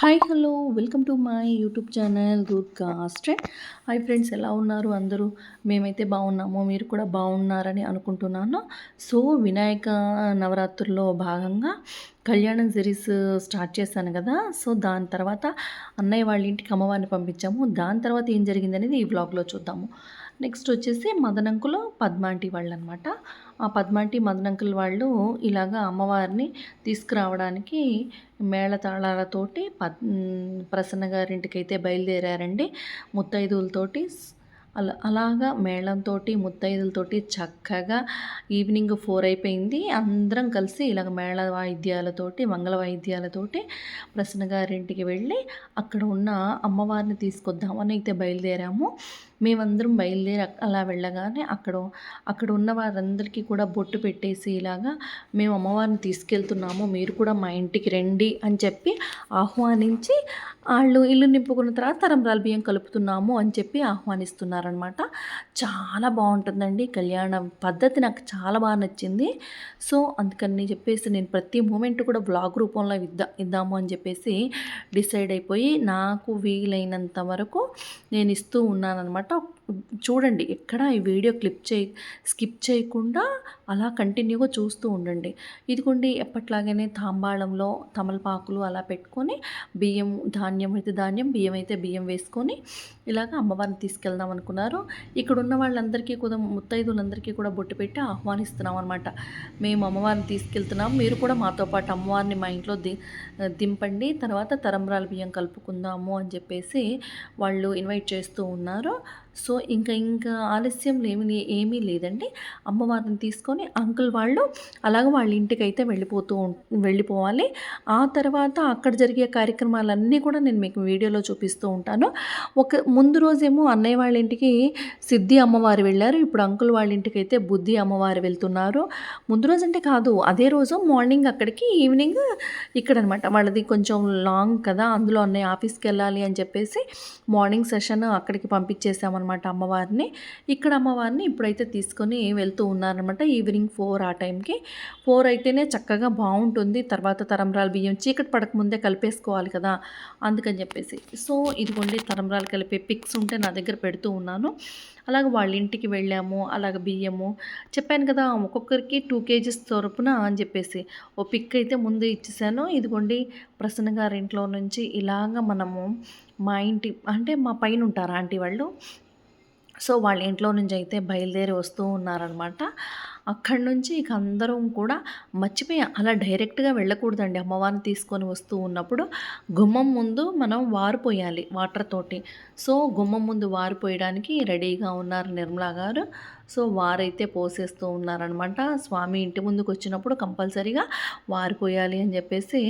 Hi hello welcome to my YouTube channel good cast hi friends ఎలా ఉన్నారు అందరూ? మేమైతే బాగున్నాము. మీరు కూడా బాగున్నారని అనుకుంటున్నాను. సో వినాయక నవరాత్రుల్లో భాగంగా కళ్యాణం సిరీస్ స్టార్ట్ చేశాను కదా. సో దాని తర్వాత అన్నయ్య వాళ్ళ ఇంటికి అమ్మవారిని పంపించాము. దాని తర్వాత ఏం జరిగిందనేది ఈ బ్లాగ్లో చూద్దాము. నెక్స్ట్ వచ్చేసి మదనంకులు పద్మాంటి వాళ్ళు అనమాట ఆ పద్మాంటి మదనంకుల్ వాళ్ళు ఇలాగా అమ్మవారిని తీసుకురావడానికి మేళతాళాలతోటి పద్ ప్రసన్న గారింటికి అయితే బయలుదేరారండి. ముత్తైదువులతోటి అలా అలాగా మేళంతో ముత్తైదులతోటి చక్కగా ఈవినింగ్ ఫోర్ అయిపోయింది. అందరం కలిసి ఇలాగ మేళ వాయిద్యాలతోటి మంగళ వాయిద్యాలతోటి ప్రసన్న గారింటికి వెళ్ళి అక్కడ ఉన్న అమ్మవారిని తీసుకొద్దామని అయితే బయలుదేరాము. మేమందరం బయలుదేరి అలా వెళ్ళగానే అక్కడ అక్కడ ఉన్న వారందరికీ కూడా బొట్టు పెట్టేసి ఇలాగా మేము అమ్మవారిని తీసుకెళ్తున్నాము మీరు కూడా మా ఇంటికి రండి అని చెప్పి ఆహ్వానించి వాళ్ళు ఇల్లు నింపుకున్న తర్వాత తరంబరాల బియ్యం కలుపుతున్నాము అని చెప్పి ఆహ్వానిస్తున్నారనమాట. చాలా బాగుంటుందండి. కళ్యాణం పద్ధతి నాకు చాలా బాగా నచ్చింది. సో అందుకని చెప్పేసి నేను ప్రతి మూమెంట్ కూడా బ్లాగ్ రూపంలో ఇద్దా ఇద్దాము అని చెప్పేసి డిసైడ్ అయిపోయి నాకు వీలైనంత వరకు నేను ఇస్తూ ఉన్నానమాట cutoff చూడండి ఎక్కడ ఈ వీడియో క్లిప్ చేయి స్కిప్ చేయకుండా అలా కంటిన్యూగా చూస్తూ ఉండండి. ఇదిగోండి ఎప్పట్లాగానే తాంబాళంలో తమలపాకులు అలా పెట్టుకొని బియ్యం ధాన్యం అయితే ధాన్యం బియ్యం అయితే బియ్యం వేసుకొని ఇలాగ అమ్మవారిని తీసుకెళ్దాం అనుకున్నారు. ఇక్కడ ఉన్న వాళ్ళందరికీ కూడా ముత్తైదులందరికీ కూడా బొట్టు పెట్టి ఆహ్వానిస్తున్నాం అనమాట మేము అమ్మవారిని తీసుకెళ్తున్నాం. మీరు కూడా మాతో పాటు అమ్మవారిని మా ఇంట్లో ది దింపండి. తర్వాత తరంబరాల బియ్యం కలుపుకుందాము అని చెప్పేసి వాళ్ళు ఇన్వైట్ చేస్తూ ఉన్నారు. సో ఇంకా ఇంకా ఆలస్యం ఏమి ఏమీ లేదండి. అమ్మవారిని తీసుకొని అంకుల్ వాళ్ళు అలాగ వాళ్ళ ఇంటికి అయితే వెళ్ళిపోతూ వెళ్ళిపోవాలి. ఆ తర్వాత అక్కడ జరిగే కార్యక్రమాలన్నీ కూడా నేను మీకు వీడియోలో చూపిస్తూ ఉంటాను. ఒక ముందు రోజేమో అన్నయ్య వాళ్ళ ఇంటికి సిద్ధి అమ్మవారు వెళ్ళారు. ఇప్పుడు అంకుల్ వాళ్ళ ఇంటికి అయితే బుద్ధి అమ్మవారు వెళ్తున్నారు. ముందు రోజు అంటే కాదు అదే రోజు మార్నింగ్ అక్కడికి ఈవినింగ్ ఇక్కడ అనమాట వాళ్ళది కొంచెం లాంగ్ కదా అందులో అన్నయ్య ఆఫీస్కి వెళ్ళాలి అని చెప్పేసి మార్నింగ్ సెషన్ అక్కడికి పంపించేసామన్నమాట అనమాట అమ్మవారిని. ఇక్కడ అమ్మవారిని ఇప్పుడైతే తీసుకొని వెళ్తూ ఉన్నారనమాట ఈవినింగ్ ఫోర్ ఆ టైంకి. ఫోర్ అయితేనే చక్కగా బాగుంటుంది. తర్వాత తరంరాలు బియ్యం చీకటి పడకముందే కలిపేసుకోవాలి కదా అందుకని చెప్పేసి. సో ఇదిగోండి తరంరాలు కలిపే పిక్స్ ఉంటే నా దగ్గర పెడుతూ ఉన్నాను. అలాగే వాళ్ళ ఇంటికి వెళ్ళాము. అలాగ బియ్యము. చెప్పాను కదా ఒక్కొక్కరికి టూ కేజీస్ తరపున అని చెప్పేసి. ఓ పిక్ అయితే ముందు ఇచ్చేసాను. ఇదిగోండి ప్రసన్న గారి ఇంట్లో నుంచి ఇలాగ మనము మా ఇంటి అంటే మా పైన ఉంటారు ఆంటీ వాళ్ళు? సో వాళ్ళ ఇంట్లో నుంచి అయితే బయలుదేరి వస్తూ ఉన్నారనమాట. అక్కడి నుంచి ఇక అందరం కూడా మర్చిపోయి అలా డైరెక్ట్గా వెళ్ళకూడదండి. అమ్మవారిని తీసుకొని వస్తూ ఉన్నప్పుడు గుమ్మం ముందు మనం వారిపోయాలి వాటర్ తోటి. సో గుమ్మం ముందు వారిపోయడానికి రెడీగా ఉన్నారు నిర్మలా గారు. సో వారైతే పోసేస్తూ ఉన్నారనమాట. స్వామి ఇంటి ముందుకు వచ్చినప్పుడు కంపల్సరీగా వారు పోయాలి అని చెప్పేసి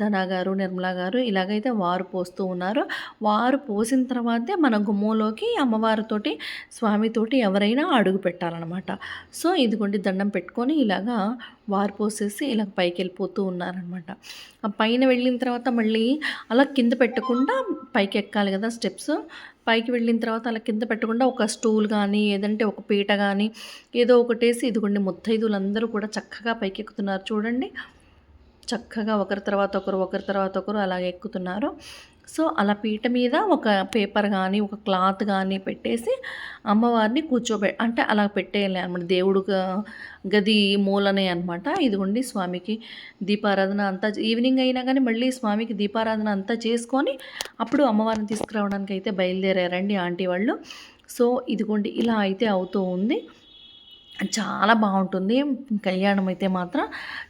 ధనా గారు నిర్మలా గారు ఇలాగైతే వారు పోస్తూ ఉన్నారు. వారు పోసిన తర్వాతే మన గుమ్మంలోకి అమ్మవారితోటి స్వామితోటి ఎవరైనా అడుగు పెట్టాలన్నమాట సో ఇదిగోండి దండం పెట్టుకొని ఇలాగా వారు పోసేసి ఇలా పైకి వెళ్ళిపోతూ ఉన్నారనమాట. ఆ పైన వెళ్ళిన తర్వాత మళ్ళీ అలా కింద పెట్టకుండా పైకి ఎక్కాలి కదా స్టెప్స్. పైకి వెళ్ళిన తర్వాత అలా కింద పెట్టకుండా ఒక స్టూల్ కానీ ఏదంటే ఒక పీట కానీ ఏదో ఒకటేసి ఇదిగోండి ముత్తైదులందరూ కూడా చక్కగా పైకి ఎక్కుతున్నారు చూడండి. చక్కగా ఒకరి తర్వాత ఒకరు ఒకరి తర్వాత ఒకరు అలాగే ఎక్కుతున్నారు. సో అలా పీట మీద ఒక పేపర్ కానీ ఒక క్లాత్ కానీ పెట్టేసి అమ్మవారిని కూర్చోబె అంటే అలా పెట్టేయాలి అనమాట. దేవుడు గది మూలనే అనమాట ఇదిగోండి స్వామికి దీపారాధన అంతా ఈవినింగ్ అయినా కానీ మళ్ళీ స్వామికి దీపారాధన అంతా చేసుకొని అప్పుడు అమ్మవారిని తీసుకురావడానికి అయితే బయలుదేరారండి ఆంటీ వాళ్ళు. సో ఇదిగోండి ఇలా అయితే అవుతూ ఉంది. చాలా బాగుంటుంది. కళ్యాణం అయితే మాత్రం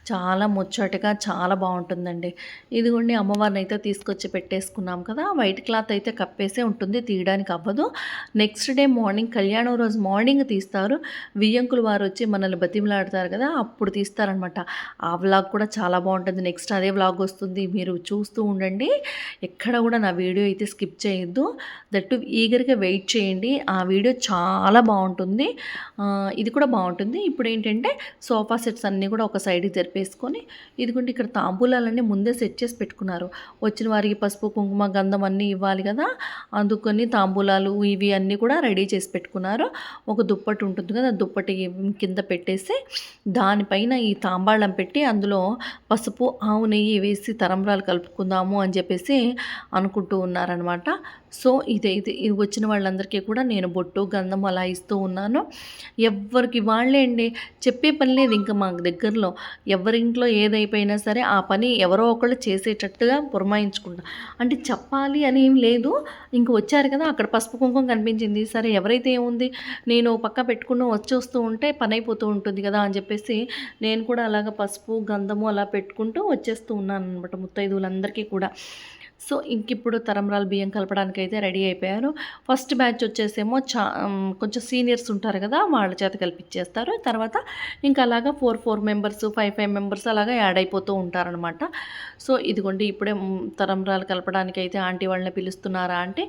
చాలా ముచ్చటగా చాలా బాగుంటుందండి. ఇదిగోండి అమ్మవారిని అయితే తీసుకొచ్చి పెట్టేసుకున్నాం కదా వైట్ క్లాత్ అయితే కప్పేసే ఉంటుంది తీయడానికి అవ్వదు. నెక్స్ట్ డే మార్నింగ్ కళ్యాణం రోజు మార్నింగ్ తీస్తారు. వియ్యంకులు వారు వచ్చి మనల్ని బతిమలాడతారు కదా అప్పుడు తీస్తారనమాట. ఆ వ్లాగ్ కూడా చాలా బాగుంటుంది. నెక్స్ట్ అదే వ్లాగ్ వస్తుంది. మీరు చూస్తూ ఉండండి. ఎక్కడ కూడా నా వీడియో అయితే స్కిప్ చేయొద్దు. దట్టు ఈగర్గా వెయిట్ చేయండి. ఆ వీడియో చాలా బాగుంటుంది. ఇది కూడా బాగుంటుంది. ఇప్పుడు ఏంటంటే సోఫా సెట్స్ అన్నీ కూడా ఒక సైడ్కి జరిపేసుకొని ఇదిగోండి ఇక్కడ తాంబూలాలన్నీ ముందే సెట్ చేసి పెట్టుకున్నారు. వచ్చిన వారికి పసుపు కుంకుమ గంధం అన్నీ ఇవ్వాలి కదా అందుకొని తాంబూలాలు ఇవి అన్నీ కూడా రెడీ చేసి పెట్టుకున్నారు. ఒక దుప్పటి ఉంటుంది కదా దుప్పటి కింద పెట్టేసి దానిపైన ఈ తాంబాళం పెట్టి అందులో పసుపు ఆవు నెయ్యి వేసి తరంబరాలు కలుపుకుందాము అని చెప్పేసి అనుకుంటూ ఉన్నారనమాట సో ఇదైతే ఇది వచ్చిన వాళ్ళందరికీ కూడా నేను బొట్టు గంధం అలా ఇస్తూ ఉన్నాను. ఎవరికి వాళ్ళే అండి. చెప్పే పని లేదు. ఇంకా మాకు దగ్గరలో ఎవరింట్లో ఏదైపోయినా సరే ఆ పని ఎవరో ఒకళ్ళు చేసేటట్టుగా పురమాయించుకుంటా. అంటే చెప్పాలి అని ఏం లేదు. ఇంక వచ్చారు కదా అక్కడ పసుపు కుంకుమ కనిపించింది. సరే ఎవరైతే ఏముంది? నేను పక్క పెట్టుకున్న వచ్చి వస్తూ ఉంటే పని అయిపోతూ ఉంటుంది కదా అని చెప్పేసి నేను కూడా అలాగ పసుపు గంధము అలా పెట్టుకుంటూ వచ్చేస్తూ ఉన్నాను అనమాట ముత్తైదువులందరికీ కూడా. సో ఇంక ఇప్పుడు తరంరాల బియ్యం కలపడానికి అయితే రెడీ అయిపోయారు ఫస్ట్ బ్యాచ్ వచ్చేసేమో చా కొంచెం సీనియర్స్ ఉంటారు కదా వాళ్ళ చేత కల్పించేస్తారు తర్వాత ఇంకా అలాగా four four members five five members అలాగా యాడ్ అయిపోతూ ఉంటారనమాట. సో ఇదిగోండి ఇప్పుడే తరంరాలు కలపడానికి అయితే ఆంటీ వాళ్ళని పిలుస్తున్నారా అంటే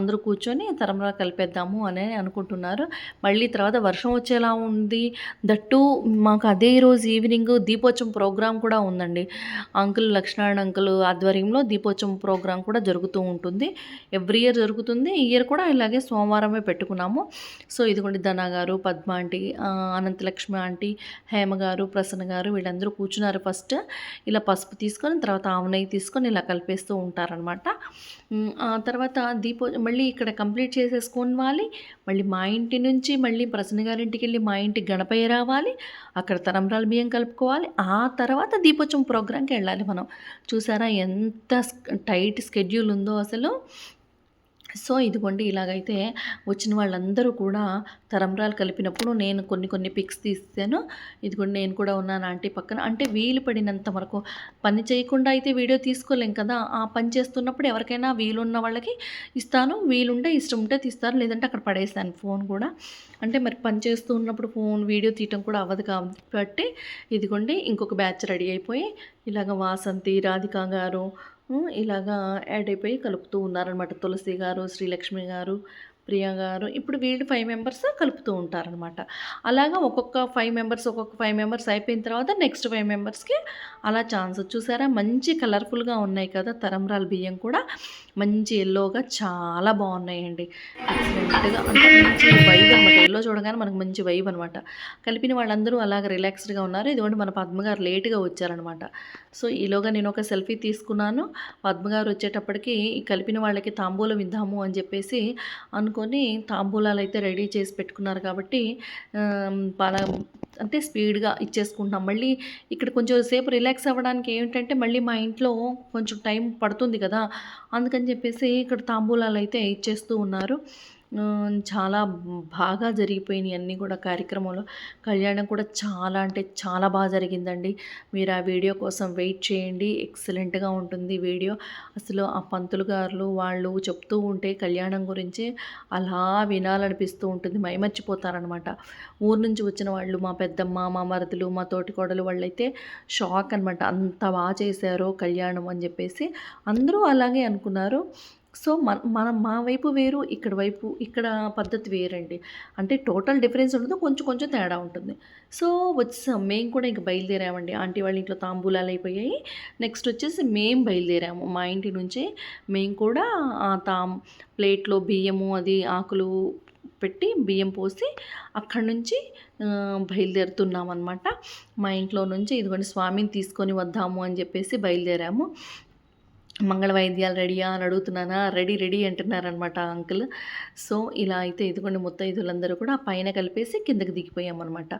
అందరూ కూర్చొని తరంరాలు కలిపేద్దాము అని అనుకుంటున్నారు. మళ్ళీ తర్వాత వర్షం వచ్చేలా ఉంది. దట్టు మాకు అదే రోజు ఈవినింగ్ దీపోత్సవం ప్రోగ్రాం కూడా ఉందండి. అంకుల్ లక్ష్మీనారాయణ అంకుల్ ఆధ్వర్యంలో దీపోత్సవం ప్రోగ్రాం కూడా జరుగుతూ ఉంటుంది. ఎవ్రీ ఇయర్ జరుగుతుంది. ఈ ఇయర్ కూడా ఇలాగే సోమవారమే పెట్టుకున్నాము. సో ఇదిగోండి ధన గారు పద్మ ఆంటీ అనంతలక్ష్మి ఆంటీ హేమ గారు ప్రసన్న గారు వీళ్ళందరూ కూర్చున్నారు ఫస్ట్. ఇలా పసుపు తీసుకొని తర్వాత ఆవునెయ్యి తీసుకొని ఇలా కలిపేస్తూ ఉంటారనమాట ఆ తర్వాత దీపో మళ్ళీ ఇక్కడ కంప్లీట్ చేసేసుకొని వాలి మళ్ళీ మా ఇంటి నుంచి మళ్ళీ ప్రసన్న గారింటికి వెళ్ళి మా ఇంటికి గణపయ్య రావాలి అక్కడ తరంబరాల బియ్యం కలుపుకోవాలి ఆ తర్వాత దీపోత్సవం ప్రోగ్రాంకి వెళ్ళాలి మనం. చూసారా ఎంత టైట్ స్కెడ్యూల్ ఉందో అసలు? సో ఇదిగోండి ఇలాగైతే వచ్చిన వాళ్ళందరూ కూడా తరంబరాలు కలిపినప్పుడు నేను కొన్ని కొన్ని పిక్స్ తీస్తాను ఇదిగోండి నేను కూడా ఉన్నాను ఆంటీ పక్కన. అంటే వీలు పడినంత వరకు పని చేయకుండా అయితే వీడియో తీసుకోలేం కదా? ఆ పని చేస్తున్నప్పుడు ఎవరికైనా వీలున్న వాళ్ళకి ఇస్తాను. వీలుంటే ఇష్టం ఉంటే తీస్తారు. లేదంటే అక్కడ పడేస్తాను ఫోన్ కూడా. అంటే మరి పని చేస్తూ ఉన్నప్పుడు ఫోన్ వీడియో తీయటం కూడా అవ్వదు కాబట్టి ఇదిగోండి ఇంకొక బ్యాచ్ రెడీ అయిపోయి ఇలాగ వాసంతి రాధిక గారు ఇలాగా యాడ్ అయిపోయి కలుపుతూ ఉన్నారనమాట తులసి గారు శ్రీలక్ష్మి గారు ప్రియా గారు ఇప్పుడు వీళ్ళు ఫైవ్ మెంబర్స్ కలుపుతూ ఉంటారనమాట అలాగా ఒక్కొక్క ఫైవ్ మెంబర్స్ ఒక్కొక్క ఫైవ్ మెంబర్స్ అయిపోయిన తర్వాత నెక్స్ట్ ఫైవ్ మెంబర్స్కి అలా ఛాన్స్ చూసారా? మంచి కలర్ఫుల్గా ఉన్నాయి కదా తరంరాల బియ్యం కూడా. మంచి ఎల్లోగా చాలా బాగున్నాయండి. ఎక్సలెంట్గా మంచి వైబ్ అనమాట ఎల్లో చూడగానే మనకు మంచి వైబ్ అనమాట కలిపిన వాళ్ళందరూ అలాగ రిలాక్స్డ్గా ఉన్నారు. ఇదిగోండి మన పద్మగారు లేట్గా వచ్చారనమాట సో ఈలోగా నేను ఒక సెల్ఫీ తీసుకున్నాను. పద్మ గారు వచ్చేటప్పటికి కలిపిన వాళ్ళకి తాంబూలం ఇద్దాము అని చెప్పేసి అనుకొని తాంబూలాలు అయితే రెడీ చేసి పెట్టుకున్నారు కాబట్టి బాగా అంటే స్పీడ్గా ఇచ్చేసుకుంటున్నాం. మళ్ళీ ఇక్కడ కొంచెం సేపు రిలాక్స్ అవ్వడానికి ఏంటంటే మళ్ళీ మా ఇంట్లో కొంచెం టైం పడుతుంది కదా అందుకని చెప్పేసి ఇక్కడ తాంబూలాలు అయితే ఇచ్చేస్తూ ఉన్నారు. చాలా బాగా జరిగిపోయినాయి అన్నీ కూడా కార్యక్రమంలో. కళ్యాణం కూడా చాలా అంటే చాలా బాగా జరిగిందండి. మీరు ఆ వీడియో కోసం వెయిట్ చేయండి. ఎక్సలెంట్గా ఉంటుంది వీడియో. అసలు ఆ పంతులు గారులు వాళ్ళు చెప్తూ ఉంటే కళ్యాణం గురించి అలా వినాలనిపిస్తూ ఉంటుంది. మైమర్చిపోతారనమాట. ఊరు నుంచి వచ్చిన వాళ్ళు మా పెద్దమ్మ మా మరదలు మా తోటికోడలు వాళ్ళైతే షాక్ అనమాట అంత బాగా చేశారో కళ్యాణం అని చెప్పేసి అందరూ అలాగే అనుకున్నారు. సో మన మనం మా వైపు వేరు ఇక్కడ వైపు ఇక్కడ పద్ధతి వేరండి. అంటే టోటల్ డిఫరెన్స్ ఉండదు కొంచెం కొంచెం తేడా ఉంటుంది. సో వచ్చేసాం. మేము కూడా ఇంక బయలుదేరామండి. ఆంటీ వాళ్ళ ఇంట్లో తాంబూలాలు అయిపోయాయి. నెక్స్ట్ వచ్చేసి మేము బయలుదేరాము. మా ఇంటి నుంచే మేము కూడా ఆ తాం ప్లేట్లో బియ్యము అది ఆకులు పెట్టి బియ్యం పోసి అక్కడి నుంచి బయలుదేరుతున్నాం అనమాట మా ఇంట్లో నుంచి ఇదిగోండి స్వామిని తీసుకొని వద్దాము అని చెప్పేసి బయలుదేరాము. మంగళ వాయిద్యాలు రెడీయా అని అడుగుతున్నానా? రెడీ రెడీ అంటున్నారనమాట అంకుల్. సో ఇలా అయితే ఇదిగోండి ముత్తైదులందరూ కూడా పైన కలిపేసి కిందకి దిగిపోయామన్నమాట.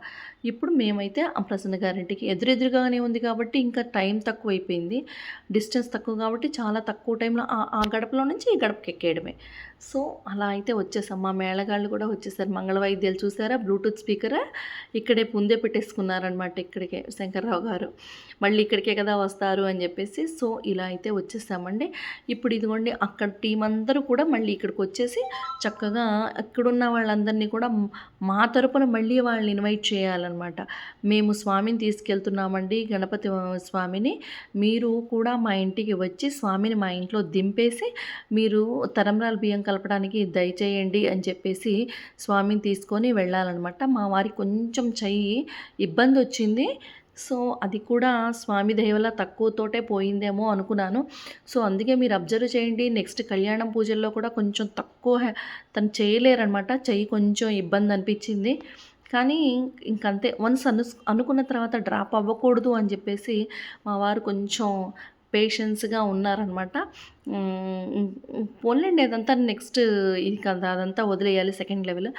ఇప్పుడు మేమైతే ఆ ప్రసన్న గారింటికి ఎదురెదురుగానే ఉంది కాబట్టి ఇంకా టైం తక్కువ అయిపోయింది డిస్టెన్స్ తక్కువ కాబట్టి చాలా తక్కువ టైంలో ఆ ఆ గడపలో నుంచి ఈ గడపకి ఎక్కేయడమే. సో అలా అయితే వచ్చేసాం. మా మేళగాళ్ళు కూడా వచ్చేసారు. మంగళవాయిద్యాలు చూసారా? Bluetooth speaker? ఇక్కడే పుందే పెట్టేసుకున్నారనమాట ఇక్కడికే శంకర్రావు గారు. మళ్ళీ ఇక్కడికే కదా వస్తారు అని చెప్పేసి సో ఇలా అయితే వచ్చేసామండి. ఇప్పుడు ఇదిగోండి అక్కడ టీం అందరూ కూడా మళ్ళీ ఇక్కడికి వచ్చేసి చక్కగా ఇక్కడున్న వాళ్ళందరినీ కూడా మా తరపున మళ్ళీ వాళ్ళని ఇన్వైట్ చేయాలన్నమాట. మేము స్వామిని తీసుకెళ్తున్నామండి గణపతి స్వామిని. మీరు కూడా మా ఇంటికి వచ్చి స్వామిని మా ఇంట్లో దింపేసి మీరు తరంరాల బియ్యం కలపడానికి దయచేయండి అని చెప్పేసి స్వామిని తీసుకొని వెళ్ళాలన్నమాట. మా వారికి కొంచెం చెయ్యి ఇబ్బంది వచ్చింది. సో అది కూడా స్వామి దయవల్ల తక్కువతోటే పోయిందేమో అనుకున్నాను. సో అందుకే మీరు అబ్జర్వ్ చేయండి. నెక్స్ట్ కళ్యాణం పూజల్లో కూడా కొంచెం తక్కువ తను చేయలేరనమాట చెయ్యి కొంచెం ఇబ్బంది అనిపించింది. కానీ ఇంకంతే. వన్స్ అను అనుకున్న తర్వాత డ్రాప్ అవ్వకూడదు అని చెప్పేసి మా వారు కొంచెం పేషెన్స్గా ఉన్నారనమాట పోన్లేండి అదంతా నెక్స్ట్ ఇది కదా అదంతా వదిలేయాలి సెకండ్ లెవెల్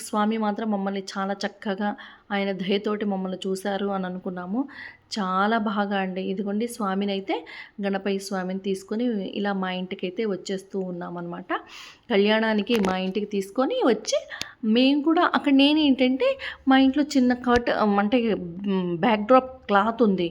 స్వామి మాత్రం మమ్మల్ని చాలా చక్కగా ఆయన దయతోటి మమ్మల్ని చూశారు అని అనుకున్నాము. చాలా బాగా అండి. ఇదిగోండి స్వామిని అయితే గణపతి స్వామిని తీసుకొని ఇలా మా ఇంటికి అయితే వచ్చేస్తూ ఉన్నామన్నమాట. కళ్యాణానికి మా ఇంటికి తీసుకొని వచ్చి మేము కూడా అక్కడ నేను ఏంటంటే మా ఇంట్లో చిన్న కట్ అంటే బ్యాక్ డ్రాప్ క్లాత్ ఉంది.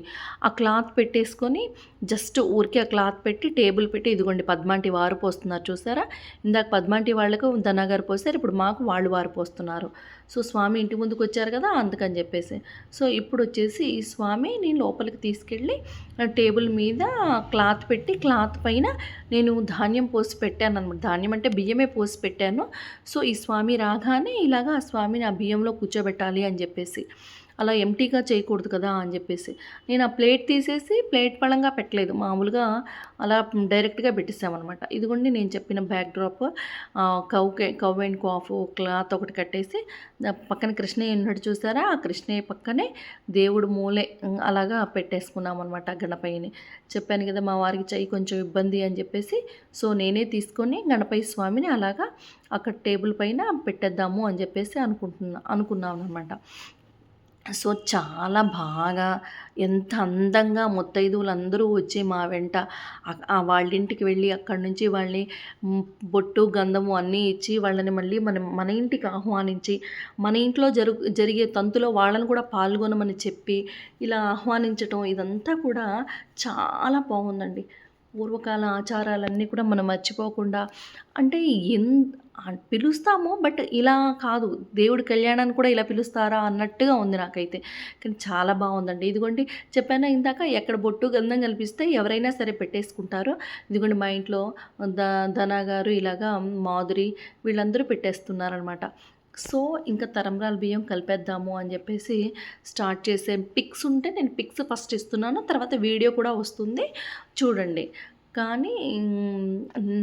ఆ క్లాత్ పెట్టేసుకొని జస్ట్ ఊరికే ఆ క్లాత్ పెట్టి టేబుల్ పెట్టి ఇదిగోండి పద్మాంటి వారు పోస్తున్నారు చూసారా? ఇందాక పద్మాంటి వాళ్ళకు ధనగారు పోస్తారు ఇప్పుడు మాకు వాళ్ళు వారు పోస్తున్నారు. సో స్వామి ఇంటి ముందుకు వచ్చారు కదా అందుకని చెప్పేసి. సో ఇప్పుడు వచ్చేసి ఈ స్వామి నేను లోపలికి తీసుకెళ్ళి ఆ టేబుల్ మీద క్లాత్ పెట్టి క్లాత్ పైన నేను ధాన్యం పోసి పెట్టాను అనమాట ధాన్యం అంటే బియ్యమే పోసి పెట్టాను. సో ఈ స్వామి రాగానే ఇలాగా ఆ స్వామిని ఆ బియ్యంలో కూర్చోబెట్టాలి అని చెప్పేసి. అలా ఎంటీగా చేయకూడదు కదా అని చెప్పేసి. నేను ఆ ప్లేట్ తీసేసి ప్లేట్ పళంగా పెట్టలేదు. మామూలుగా అలా డైరెక్ట్గా పెట్టేసామన్నమాట ఇదిగోండి నేను చెప్పిన back drop cow cow and calf cloth ఒకటి కట్టేసి పక్కన కృష్ణయ్య ఉన్నాడు చూసారా? ఆ కృష్ణయ్య పక్కనే దేవుడు మూలే అలాగా పెట్టేసుకున్నాం అనమాట గణపయ్యని. చెప్పాను కదా మా వారికి చెయ్యి కొంచెం ఇబ్బంది అని చెప్పేసి సో నేనే తీసుకొని గణపయ్య స్వామిని అలాగా అక్కడ టేబుల్ పైన పెట్టేద్దాము అని చెప్పేసి అనుకుంటున్నా అనుకున్నాను అనమాట సో చాలా బాగా ఎంత అందంగా ముత్తైదువులందరూ వచ్చి మా వెంట ఆ- వాళ్ళ ఇంటికి వెళ్ళి అక్కడి నుంచి వాళ్ళని బొట్టు గంధము అన్నీ ఇచ్చి వాళ్ళని మళ్ళీ మన మన ఇంటికి ఆహ్వానించి మన ఇంట్లో జరుగు జరిగే తంతులో వాళ్ళని కూడా పాల్గొనమని చెప్పి ఇలా ఆహ్వానించటం ఇదంతా కూడా చాలా బాగుందండి. పూర్వకాల ఆచారాలన్నీ కూడా మనం మర్చిపోకుండా అంటే ఎన్ పిలుస్తాము బట్ ఇలా కాదు. దేవుడి కళ్యాణాన్ని కూడా ఇలా పిలుస్తారా అన్నట్టుగా ఉంది నాకైతే. కానీ చాలా బాగుందండి. ఇదిగోండి చెప్పాను ఇందాక ఎక్కడ బొట్టు గంధం కల్పిస్తే ఎవరైనా సరే పెట్టేసుకుంటారు. ఇదిగోండి మా ఇంట్లో ద ధనా గారు ఇలాగా మాధురి వీళ్ళందరూ పెట్టేస్తున్నారనమాట. సో ఇంకా తరంరాల బియ్యం కలిపేద్దాము అని చెప్పేసి స్టార్ట్ చేసే పిక్స్ ఉంటే నేను పిక్స్ ఫస్ట్ ఇస్తున్నాను. తర్వాత వీడియో కూడా వస్తుంది. చూడండి. కానీ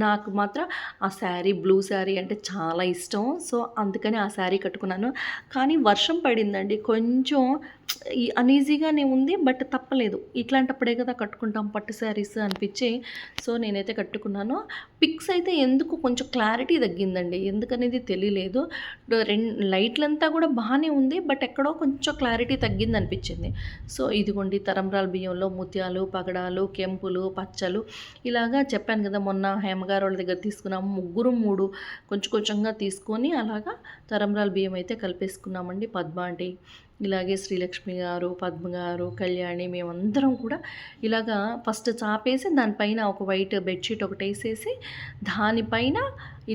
నాకు మాత్రం ఆ శారీ బ్లూ శారీ అంటే చాలా ఇష్టం. సో అందుకని ఆ శారీ కట్టుకున్నాను. కానీ వర్షం పడిందండి. కొంచెం అన్ఈజీగానే అనీజీగానే ఉంది బట్ తప్పలేదు. ఇట్లాంటప్పుడే కదా కట్టుకుంటాం పట్టు శారీస్ అనిపించి. సో నేనైతే కట్టుకున్నాను. పిక్స్ అయితే ఎందుకు కొంచెం క్లారిటీ తగ్గిందండి. ఎందుకనేది తెలియలేదు. రెండు లైట్లంతా కూడా బాగానే ఉంది బట్ ఎక్కడో కొంచెం క్లారిటీ తగ్గింది అనిపించింది సో ఇదిగోండి తరంరాల బియ్యంలో ముత్యాలు పగడాలు కెంపులు పచ్చలు ఇలాగా చెప్పాను కదా మొన్న హేమగారు వాళ్ళ దగ్గర తీసుకున్నాము. ముగ్గురు మూడు కొంచెం కొంచెంగా తీసుకొని అలాగా తరంరాల బియ్యం అయితే కలిపేసుకున్నామండి. పద్మ అంటే ఇలాగే శ్రీలక్ష్మి గారు పద్మ గారు కళ్యాణి మేమందరం కూడా ఇలాగా ఫస్ట్ చాపేసి దానిపైన ఒక వైట్ బెడ్షీట్ ఒకటి వేసేసి దానిపైన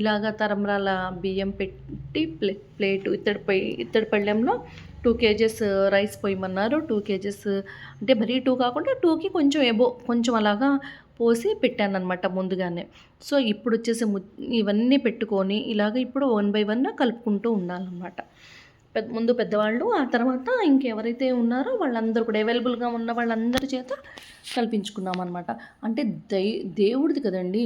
ఇలాగ తరంరాల బియ్యం పెట్టి ప్లే ప్లేట్ ఇత్తడి పై ఇత్తడి పళ్ళెంలో టూ కేజెస్ రైస్ పోయమన్నారు. టూ కేజెస్ అంటే మరీ టూ కాకుండా టూకి కొంచెం ఎబో కొంచెం అలాగా పోసి పెట్టాను అనమాట ముందుగానే. సో ఇప్పుడు వచ్చేసి ము ఇవన్నీ పెట్టుకొని ఇలాగ ఇప్పుడు వన్ బై వన్ కలుపుకుంటూ ఉండాలన్నమాట. పెద్ద ముందు పెద్దవాళ్ళు ఆ తర్వాత ఇంకెవరైతే ఉన్నారో వాళ్ళందరూ కూడా అవైలబుల్గా ఉన్న వాళ్ళందరి చేత కల్పించుకున్నాం అనమాట అంటే దై దేవుడిది కదండి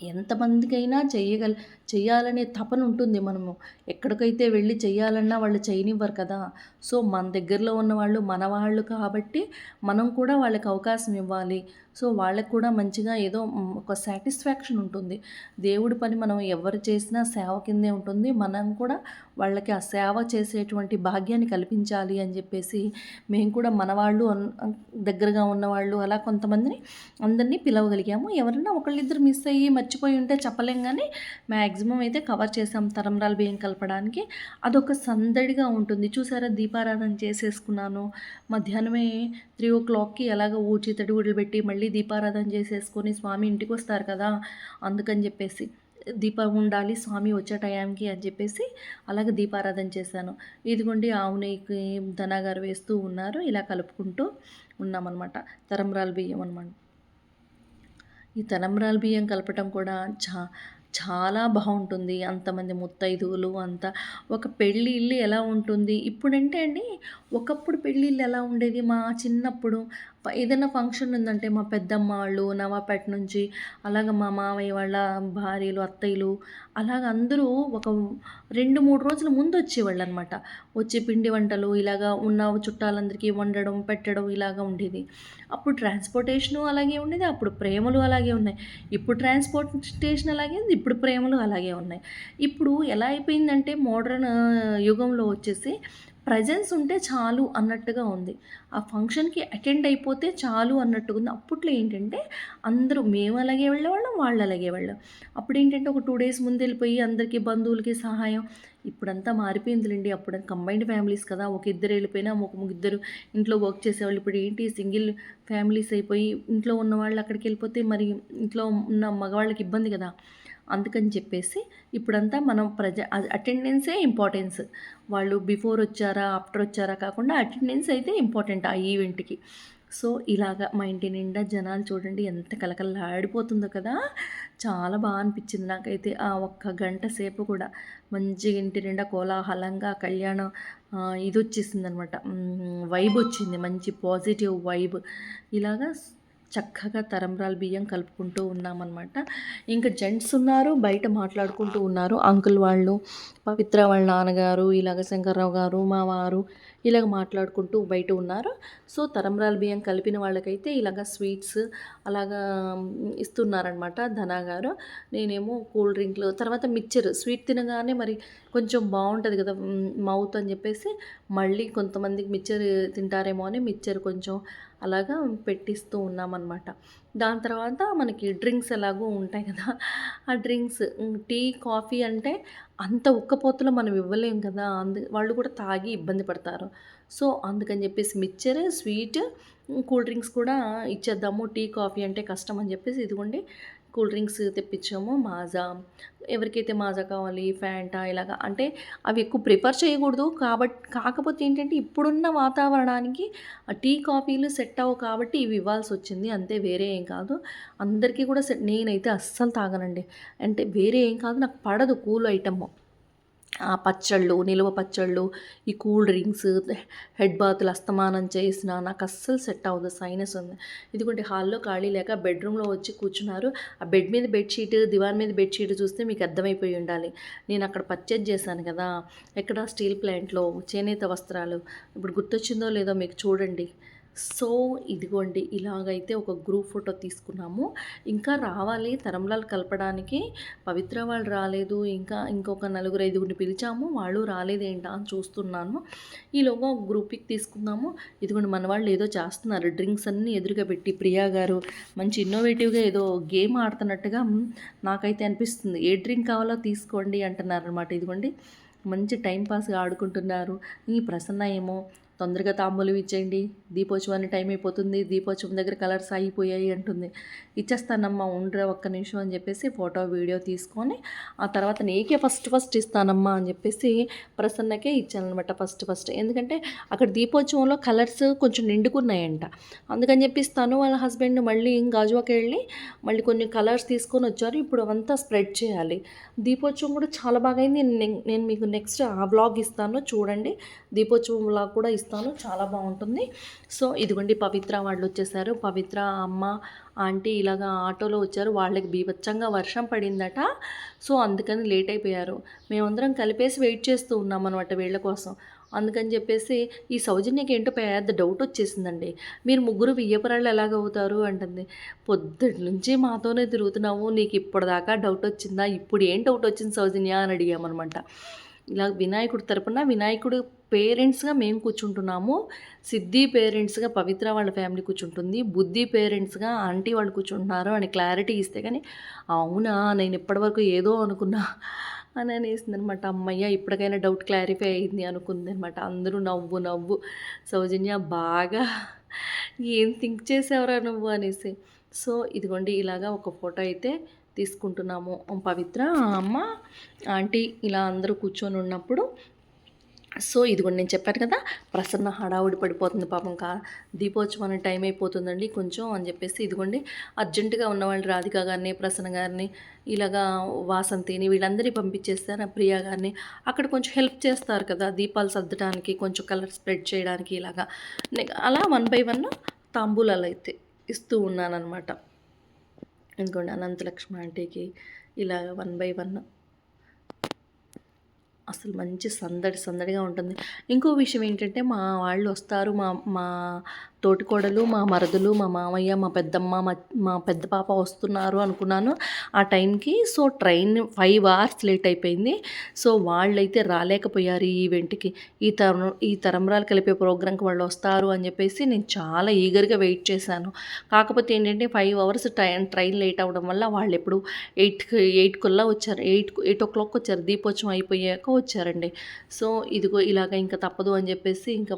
ఎంతమందికైనా చేయగల చేయాలనే తపన ఉంటుంది మనము. ఎక్కడికైతే వెళ్ళి చేయాలన్నా వాళ్ళు చేయనివ్వరు కదా. సో మన దగ్గరలో ఉన్న వాళ్ళు మన వాళ్ళు కాబట్టి మనం కూడా వాళ్ళకి అవకాశం ఇవ్వాలి. సో వాళ్ళకి కూడా మంచిగా ఏదో ఒక సాటిస్ఫాక్షన్ ఉంటుంది. దేవుడి పని మనం ఎవరు చేసినా సేవ కిందే ఉంటుంది. మనం కూడా వాళ్ళకి ఆ సేవ చేసేటువంటి భాగ్యాన్ని కల్పించాలి అని చెప్పేసి మేము కూడా మన వాళ్ళు దగ్గరగా ఉన్నవాళ్ళు అలా కొంతమందిని అందరినీ పిలవగలిగాము. ఎవరైనా ఒకళ్ళిద్దరు మిస్ అయ్యి మర్చిపోయి ఉంటే చెప్పలేం కానీ మ్యాక్సిమం అయితే కవర్ చేసాం తరంరాల బియ్యం కలపడానికి. అదొక సందడిగా ఉంటుంది. చూసారా దీపారాధన చేసేసుకున్నాను. మధ్యాహ్నమే త్రీ ఓ క్లాక్కి ఎలాగ ఊచి తడి తడిగుడ్లు పెట్టి మళ్ళీ మళ్ళీ దీపారాధన చేసేసుకొని స్వామి ఇంటికి వస్తారు కదా అందుకని చెప్పేసి దీపం ఉండాలి స్వామి వచ్చే టయానికి అని చెప్పేసి అలాగే దీపారాధన చేశాను. ఇదిగోండి ఆవునికి ధనాగారు వేస్తూ ఉన్నారు. ఇలా కలుపుకుంటూ ఉన్నామన్నమాట. తరంబ్రాల బియ్యం అనమాట ఈ తలంబ్రాల బియ్యం కలపటం కూడా చా చాలా బాగుంటుంది. అంతమంది ముత్తైదువులు అంతా ఒక పెళ్ళి ఇల్లు ఎలా ఉంటుంది? ఇప్పుడంటే అండి ఒకప్పుడు పెళ్ళిళ్ళు ఎలా ఉండేది మా చిన్నప్పుడు ఏదైనా ఫంక్షన్ ఉందంటే మా పెద్దమ్మ వాళ్ళు నవాపేట నుంచి అలాగ మా మామయ్య వాళ్ళ భార్యలు అత్తయ్యలు అలాగ అందరూ ఒక రెండు మూడు రోజుల ముందు వచ్చేవాళ్ళు అనమాట వచ్చి పిండి వంటలు ఇలాగా ఉన్న చుట్టాలందరికీ వండడం పెట్టడం ఇలాగా ఉండేది. అప్పుడు ట్రాన్స్పోర్టేషను అలాగే ఉండేది అప్పుడు ప్రేమలు అలాగే ఉన్నాయి. ఇప్పుడు ట్రాన్స్పోర్టేషన్ అలాగే ఉంది ఇప్పుడు ప్రేమలు అలాగే ఉన్నాయి. ఇప్పుడు ఎలా అయిపోయిందంటే మోడర్న్ యుగంలో వచ్చేసి ప్రజెన్స్ ఉంటే చాలు అన్నట్టుగా ఉంది. ఆ ఫంక్షన్కి అటెండ్ అయిపోతే చాలు అన్నట్టుగా ఉంది. అప్పట్లో ఏంటంటే అందరూ మేము అలాగే వెళ్ళేవాళ్ళం వాళ్ళు అలాగే వెళ్ళాం అప్పుడు ఏంటంటే ఒక టూ డేస్ ముందు వెళ్ళిపోయి అందరికీ బంధువులకి సహాయం. ఇప్పుడంతా మారిపోయిందిలేండి. అప్పుడు కంబైన్డ్ ఫ్యామిలీస్ కదా. ఒక ఇద్దరు వెళ్ళిపోయినా ఒక ముగ్గురు ఇంట్లో వర్క్ చేసేవాళ్ళు. ఇప్పుడు ఏంటి? సింగిల్ ఫ్యామిలీస్ అయిపోయి ఇంట్లో ఉన్న వాళ్ళు అక్కడికి వెళ్ళిపోతే మరి ఇంట్లో ఉన్న మగవాళ్ళకి ఇబ్బంది కదా. అందుకని చెప్పేసి ఇప్పుడంతా మనం ప్రజ అటెండెన్సే ఇంపార్టెన్స్. వాళ్ళు బిఫోర్ వచ్చారా ఆఫ్టర్ వచ్చారా కాకుండా అటెండెన్స్ అయితే ఇంపార్టెంట్ ఆ ఈవెంట్కి. సో ఇలాగా మా ఇంటి నిండా జనాలు చూడండి ఎంత కలకలాడిపోతుందో కదా! చాలా బాగా అనిపించింది నాకైతే ఆ ఒక్క గంట సేపు కూడా. మంచిగా ఇంటి నిండా కోలాహలంగా కళ్యాణం ఇది వచ్చేసింది అనమాట వైబ్ వచ్చింది. మంచి పాజిటివ్ వైబ్ ఇలాగా చక్కగా తరంబ్రాల బియ్యం కలుపుకుంటూ ఉన్నామన్నమాట. ఇంకా జెంట్స్ ఉన్నారు బయట మాట్లాడుకుంటూ ఉన్నారు. అంకుల్ వాళ్ళు పవిత్ర వాళ్ళ నాన్నగారు ఇలాగ శంకర్రావు గారు మా వారు ఇలాగ మాట్లాడుకుంటూ బయట ఉన్నారు. సో తరంబ్రాల బియ్యం కలిపిన వాళ్ళకైతే ఇలాగ స్వీట్స్ అలాగా ఇస్తున్నారనమాట ధనా గారు. నేనేమో కూల్ డ్రింక్లు తర్వాత మిక్చర్ స్వీట్ తినగానే మరి కొంచెం బాగుంటుంది కదా మౌత్ అని చెప్పేసి మళ్ళీ కొంతమందికి మిక్చర్ తింటారేమో అని మిక్చర్ కొంచెం అలాగా పెట్టిస్తూ ఉన్నామన్నమాట. దాని తర్వాత మనకి డ్రింక్స్ ఎలాగో ఉంటాయి కదా ఆ డ్రింక్స్ టీ కాఫీ అంటే అంత ఉక్కపోతలో మనం ఇవ్వలేం కదా అందు వాళ్ళు కూడా తాగి ఇబ్బంది పడతారు. సో అందుకని చెప్పేసి మిక్చర్ స్వీట్ కూల్ డ్రింక్స్ కూడా ఇచ్చేద్దాము టీ కాఫీ అంటే కష్టం అని చెప్పేసి ఇదిగోండి కూల్ డ్రింక్స్ తెప్పించాము. మాజా ఎవరికైతే మాజా కావాలి ఫ్యాంటా ఇలాగా అంటే అవి ఎక్కువ ప్రిఫర్ చేయకూడదు. కాబట్టి కాకపోతే ఏంటంటే ఇప్పుడున్న వాతావరణానికి టీ కాఫీలు సెట్ అవ్వు కాబట్టి ఇవి ఇవ్వాల్సి వచ్చింది అంతే వేరే ఏం కాదు. అందరికీ కూడా సెట్ నేనైతే అస్సలు తాగనండి. అంటే వేరే ఏం కాదు నాకు పడదు కూల్ ఐటమ్. పచ్చళ్ళు నిలువ పచ్చళ్ళు ఈ కూల్ డ్రింక్స్ హెడ్ బాతులు అస్తమానం చేసిన నాకు అస్సలు సెట్ అవ్వదు సైనస్ ఉంది. ఇదిగోండి హాల్లో ఖాళీ లేక బెడ్రూమ్లో వచ్చి కూర్చున్నారు. ఆ బెడ్ మీద బెడ్షీట్ దివాన్ మీద బెడ్షీట్ చూస్తే మీకు అర్థమైపోయి ఉండాలి. నేను అక్కడ పర్చేజ్ చేశాను కదా ఎక్కడ స్టీల్ ప్లాంట్లో చేనేత వస్త్రాలు ఇప్పుడు గుర్తొచ్చిందో లేదో మీకు చూడండి. సో ఇదిగోండి ఇలాగైతే ఒక గ్రూప్ ఫోటో తీసుకున్నాము. ఇంకా రావాలి తరంలాలు కలపడానికి. పవిత్ర వాళ్ళు రాలేదు ఇంకా ఇంకొక నలుగురు ఐదుగురిని పిలిచాము. వాళ్ళు రాలేదేంటా అని చూస్తున్నాను. ఈలోగా ఒక గ్రూప్కి తీసుకుందాము. ఇదిగోండి మన వాళ్ళు ఏదో చేస్తున్నారు. డ్రింక్స్ అన్నీ ఎదురుగా పెట్టి ప్రియా గారు మంచి ఇన్నోవేటివ్గా ఏదో గేమ్ ఆడుతున్నట్టుగా నాకైతే అనిపిస్తుంది. ఏ డ్రింక్ కావాలో తీసుకోండి అంటున్నారు అనమాట ఇదిగోండి మంచి టైం పాస్గా ఆడుకుంటున్నారు. ఈ ప్రసన్న ఏమో తొందరగా తాంబూలం ఇచ్చేయండి. దీపోత్సవానికి టైం అయిపోతుంది. దీపోత్సవం దగ్గర కలర్స్ అయిపోయాయి అంటుంది. ఇచ్చేస్తానమ్మా ఉండరా ఒక్క నిమిషం అని చెప్పేసి ఫోటో వీడియో తీసుకొని ఆ తర్వాత నీకే ఫస్ట్ ఫస్ట్ ఇస్తానమ్మా అని చెప్పేసి ప్రసన్నకే ఇచ్చానమాట ఫస్ట్ ఫస్ట్. ఎందుకంటే అక్కడ దీపోత్సవంలో కలర్స్ కొంచెం నిండుకున్నాయంట. అందుకని చెప్పి తను వాళ్ళ హస్బెండ్ మళ్ళీ గాజువాకి వెళ్ళి మళ్ళీ కొన్ని కలర్స్ తీసుకొని వచ్చారు. ఇప్పుడు అంతా స్ప్రెడ్ చేయాలి. దీపోత్సవం కూడా చాలా బాగా అయింది. నేను- నేను మీకు నెక్స్ట్ ఆ బ్లాగ్ ఇస్తాను. చూడండి. దీపోత్సవం బ్లాగ్ కూడా ఇస్తాను. చాలా బాగుంటుంది. సో ఇదిగోండి పవిత్ర వాళ్ళు వచ్చేసారు. పవిత్ర అమ్మ ఆంటీ ఇలాగా ఆటోలో వచ్చారు. వాళ్ళకి బీభత్సంగా వర్షం పడిందట. సో అందుకని లేట్ అయిపోయారు. మేమందరం కలిపేసి వెయిట్ చేస్తూ ఉన్నాం అనమాట వీళ్ళ కోసం. అందుకని చెప్పేసి ఈ సౌజన్యకి ఏంటో పెద్ద డౌట్ వచ్చేసిందండి. మీరు ముగ్గురు వియ్యపురాళ్ళు ఎలాగవుతారు అంటుంది. పొద్దుటి నుంచి మాతోనే తిరుగుతున్నావు. నీకు ఇప్పటిదాకా డౌట్ వచ్చిందా? ఇప్పుడు ఏం డౌట్ వచ్చింది సౌజన్య అని అడిగామనమాట ఇలా వినాయకుడి తరపున వినాయకుడు పేరెంట్స్గా మేము కూర్చుంటున్నాము. సిద్ధి పేరెంట్స్గా పవిత్ర వాళ్ళ ఫ్యామిలీ కూర్చుంటుంది. బుద్ధి పేరెంట్స్గా ఆంటీ వాళ్ళు కూర్చుంటున్నారు అని క్లారిటీ ఇస్తే కానీ అవునా నేను ఇప్పటివరకు ఏదో అనుకున్నా అని అనేసింది అనమాట అమ్మయ్య ఇప్పటికైనా డౌట్ క్లారిఫై అయింది అనుకుంది అనమాట అందరూ నవ్వు నవ్వు. సౌజన్య బాగా ఏం థింక్ చేసావురా నువ్వు అనేసి. సో ఇదిగోండి ఇలాగా ఒక ఫోటో అయితే తీసుకుంటున్నాము. పవిత్ర అమ్మ. ఆంటీ ఇలా అందరూ కూర్చొని ఉన్నప్పుడు సో ఇదిగోండి నేను చెప్పాను కదా ప్రసన్న హడావుడి పడిపోతుంది పాపం కా దీపోత్సవం టైం అయిపోతుందండి కొంచెం అని చెప్పేసి ఇదిగోండి అర్జెంటుగా ఉన్నవాళ్ళు రాధిక గారిని ప్రసన్న గారిని ఇలాగా వాసంతిని వీళ్ళందరినీ పంపించేస్తారు ప్రియా గారిని అక్కడ కొంచెం హెల్ప్ చేస్తారు కదా దీపాలు సర్దడానికి కొంచెం కలర్ స్ప్రెడ్ చేయడానికి ఇలాగా. అలా వన్ బై వన్ తాంబూలాలు అయితే ఇస్తూ ఉన్నానన్నమాట. ఇంకోండి అనంతలక్ష్మి ఆంటీకి ఇలా వన్ బై వన్. అసలు మంచి సందడి సందడిగా ఉంటుంది. ఇంకో విషయం ఏంటంటే మా వాళ్ళు వస్తారు మా మా తోటికోడలు మా మరదలు మా మామయ్య మా పెద్దమ్మ మా మా పెద్ద పాప వస్తున్నారు అనుకున్నాను. ఆ టైంకి so train five hours late అయిపోయింది. సో వాళ్ళైతే రాలేకపోయారు ఈ ఈవెంట్కి. ఈ తరం ఈ తరంరాలు కలిపే ప్రోగ్రాంకి వాళ్ళు వస్తారు అని చెప్పేసి నేను చాలా ఈగర్గా వెయిట్ చేశాను. కాకపోతే ఏంటంటే five hours train train late అవ్వడం వల్ల వాళ్ళు ఎప్పుడు ఎయిట్కి కల్లా వచ్చారు. ఎయిట్ ఎయిట్ ఓ క్లాక్ వచ్చారు. దీపోత్సవం అయిపోయాక వచ్చారండి. సో ఇదిగో ఇలాగ ఇంకా తప్పదు అని చెప్పేసి ఇంకా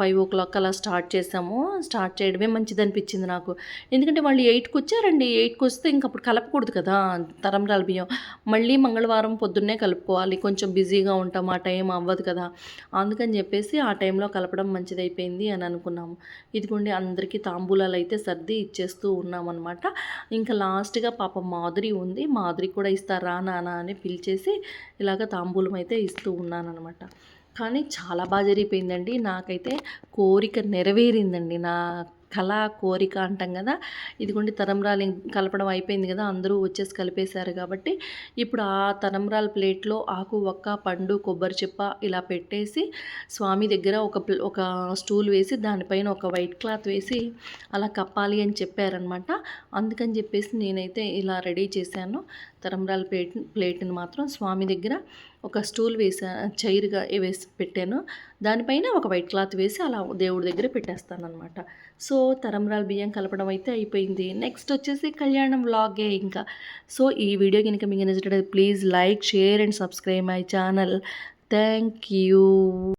ఫైవ్ ఓ క్లాక్ అలా స్టార్ట్ చేశాను. చేసాము స్టార్ట్ చేయడమే మంచిది అనిపించింది నాకు. ఎందుకంటే వాళ్ళు ఎయిట్కి వచ్చారండి. ఎయిట్కి వస్తే ఇంక అప్పుడు కలపకూడదు కదా తరంరాల బియ్యం. మళ్ళీ మంగళవారం పొద్దున్నే కలుపుకోవాలి. కొంచెం బిజీగా ఉంటాం ఆ టైం అవ్వదు కదా. అందుకని చెప్పేసి ఆ టైంలో కలపడం మంచిదైపోయింది అని అనుకున్నాము. ఇదిగోండి అందరికీ తాంబూలాలు అయితే సర్ది ఇచ్చేస్తూ ఉన్నామన్నమాట. ఇంకా లాస్ట్గా పాప మాధురి ఉంది. మాధురి కూడా ఇస్తారా నానా అని పిలిచేసి ఇలాగ తాంబూలం అయితే ఇస్తూ ఉన్నానమాట కానీ చాలా బాగా జరిగిపోయిందండి. నాకైతే కోరిక నెరవేరిందండి. నా కళ కోరిక అంటాం కదా ఇదిగోండి తరంరాలు కలపడం అయిపోయింది కదా అందరూ వచ్చేసి కలిపేశారు కాబట్టి ఇప్పుడు ఆ తరంరాల ప్లేట్లో ఆకు ఒక్క పండు కొబ్బరి చెప్ప ఇలా పెట్టేసి స్వామి దగ్గర ఒక ఒక స్టూల్ వేసి దానిపైన ఒక వైట్ క్లాత్ వేసి అలా కప్పాలి అని చెప్పారనమాట అందుకని చెప్పేసి నేనైతే ఇలా రెడీ చేశాను. తరంరాల ప్లేట్ ప్లేట్ని మాత్రం స్వామి దగ్గర ఒక స్టూల్ వేసా చైర్గా వేసి పెట్టాను. దానిపైన ఒక వైట్ క్లాత్ వేసి అలా దేవుడి దగ్గర పెట్టేస్తాను అనమాట సో తరంరాల బియ్యం కలపడం అయితే అయిపోయింది. నెక్స్ట్ వచ్చేసి కళ్యాణం వ్లాగే ఇంకా. సో ఈ వీడియో కనుక మీకు నచ్చినట్లయితే please like share and subscribe my channel. Thank you.